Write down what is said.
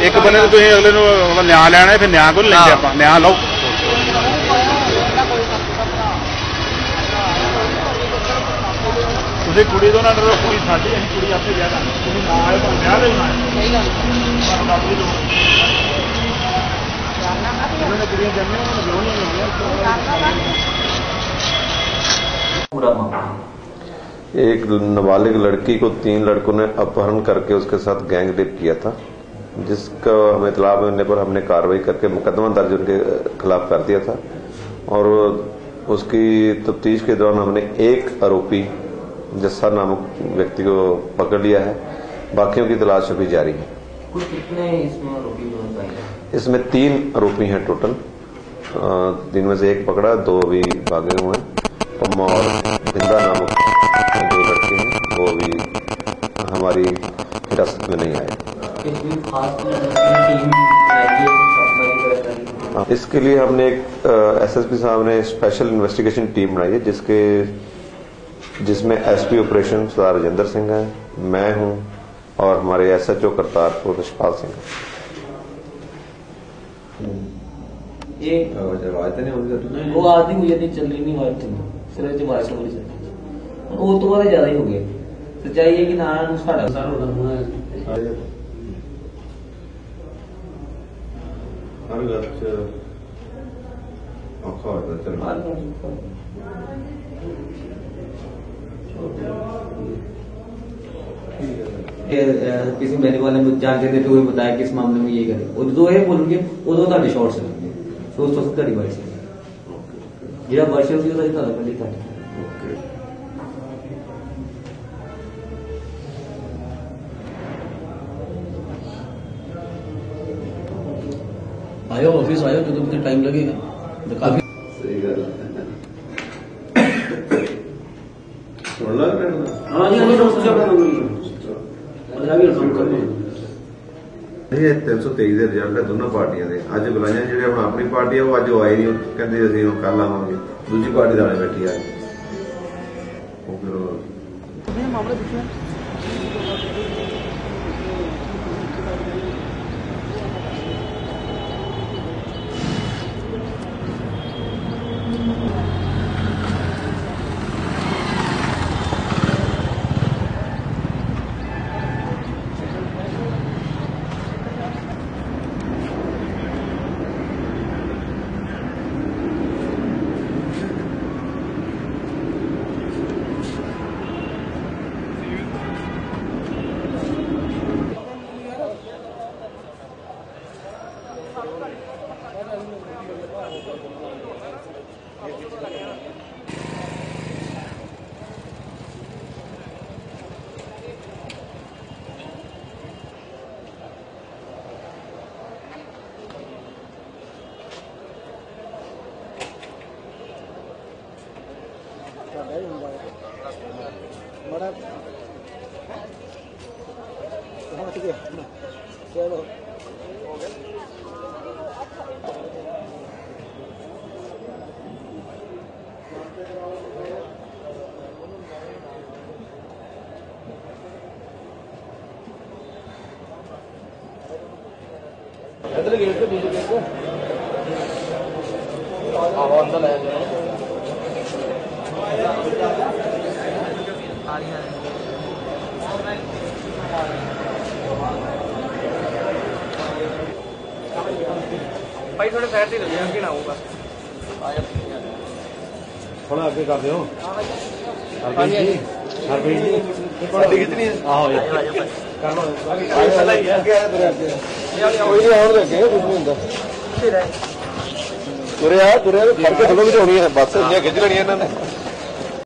ਇੱਕ ਬੰਦੇ ਨੂੰ ਤੁਸੀਂ ਅਗਲੇ ਨੂੰ ਨਿਆਂ ਲੈਣਾ ਫਿਰ ਨਿਆਂ ਕੋਲ ਲੈ ਲੈਂਦੇ ਆਪਾਂ ਨਿਆਂ ਲਓ ਤੁਸੀਂ ਕੁੜੀ ਤੋਂ ਨਾ ਡਰੋ ਕੁੜੀ ਸਾਡੀ ਅਸੀਂ ਕੁੜੀ ਆਪੇ ਵਿਆਹ ਕਰਾਂਗੇ ਤੁਸੀਂ ਨਾ ਆਏ ਤਾਂ ਵਿਆਹ ਦੇ ਨਾ ਸਹੀ ਗੱਲ ਤੁਹਾਨੂੰ ਦੱਸ ਦੀ ਲੋੜ ਉਹਨਾਂ ਨੇ ਕੁੜੀਆਂ ਜੰਮੀਆਂ ਉਹਨਾਂ ਨੂੰ ਵਿਆਹ ਨਹੀਂ पूरा मामला एक नाबालिग लड़की को तीन लड़कों ने अपहरण करके उसके साथ गैंग रेप किया था जिसका हमें इतला मिलने पर हमने कार्रवाई करके मुकदमा दर्ज उनके खिलाफ कर दिया था और उसकी तफ्तीश के दौरान हमने एक आरोपी जस्सा नामक व्यक्ति को पकड़ लिया है। बाकियों की तलाश अभी जारी है। कितने इसमें तीन आरोपी हैं टोटल। अ, जिनमें से एक पकड़ा दो अभी भागे हुए हैं। पम्मा और बिंदा नामक दो लड़के हैं वो अभी हमारी हिरासत में नहीं आए। करेगी हाँ, इसके लिए हमने एक एसएसपी साहब ने स्पेशल इन्वेस्टिगेशन टीम बनाई है जिसके जिसमें एसपी ऑपरेशन सरदार राजेंद्र सिंह हैं मैं हूं और हमारे एसएचओ करतारपुर यशपाल सिंह हैं ये वो आदमी मुझे नहीं चल रही नहीं आवाज थी सिर्फ जो बारिश हो रही चल वो तो वाले ज्यादा ही हो गए सच्चाई है कि ना साढ़ा साल होता ਹਰ ਘਰ ਚ ਔਖਾ ਹੋ ਜਾਂਦਾ ਕਿਸੇ ਮੈਨੇ ਵਾਲੇ ਨੂੰ ਜਾਣ ਕੇ ਤੇ ਉਹ ਬਤਾਇਆ ਕਿ ਇਸ ਮਾਮਲੇ में ये करें और जो ਇਹ ਬੋਲਣਗੇ ਉਦੋਂ ਤੁਹਾਡੇ ਸ਼ਾਰਟ ਚੱਲਣਗੇ ਸੋ ਉਸ ਤੋਂ ਤੁਹਾਡੀ ਵਾਰੀ ਸੀ ਜਿਹੜਾ ਵਰਸ਼ਨ ਸੀ ਉਹਦਾ ਤੁਹਾਡਾ ਪਹਿਲੇ ਤੁਹਾਡਾ आयो ऑफिस आयो जो तुमको टाइम लगेगा तो काफी ਸਹੀ ਗੱਲ ਸੁਣ ਲਾ हाँ जी हमें दोस्त से ਪੰਦਰਾਂ ਵੀ ਕੰਮ ਕਰਨਾ ਇਹ 323 ਦੇ ਰਿਜ਼ਲਟ ਹੈ ਦੋਨਾਂ ਪਾਰਟੀਆਂ ਦੇ ਅੱਜ ਬੁਲਾਈਆਂ ਜਿਹੜੇ ਹੁਣ ਆਪਣੀ ਪਾਰਟੀ ਆ ਉਹ ਅੱਜ ਉਹ ਆਏ ਨਹੀਂ ਉਹ ਕਹਿੰਦੇ ਅਸੀਂ ਉਹ ਕਰ ਲਾਵਾਂਗੇ ਦੂਜੀ ਪਾਰਟੀ ਦਾਣੇ ਬੈਠੀ ਆ ਅੱਜ। ਉਹ ਫਿਰ ਉਹ ਮਾਮਲੇ ਪੁੱਛਿਆ 뭐라 하나 튀겨 하나 제로 ಎದುರಿಗೆ ಎಷ್ಟು ಬೀಜ ಬೇಕು ਥੋੜਾ ਅੱਗੇ ਕਰ ਦਿਓ। ਹਰਪ੍ਰੀਤ ਜੀ ਹਰਪ੍ਰੀਤ ਜੀ। ਸਾਡੀ ਕਿਤਨੀ ਆਹੋ ਯਾਰ ਕਰ ਲਓ। ਪਹਿਲਾਂ ਹੀ ਹੈ ਕੋਈ ਨਹੀਂ ਆਉਣ ਲੱਗੇ ਕੁਝ ਨਹੀਂ ਹੁੰਦਾ। ਤੁਰਿਆ ਤੁਰਿਆ ਫੜ ਕੇ ਥੱਲੋਂ ਵੀ ਹੋਣੀ ਹੈ ਬੱਸ ਇੰਨੀਆਂ ਖਿੱਚ ਲੈਣੀਆਂ ਇਹਨਾਂ ਨੇ।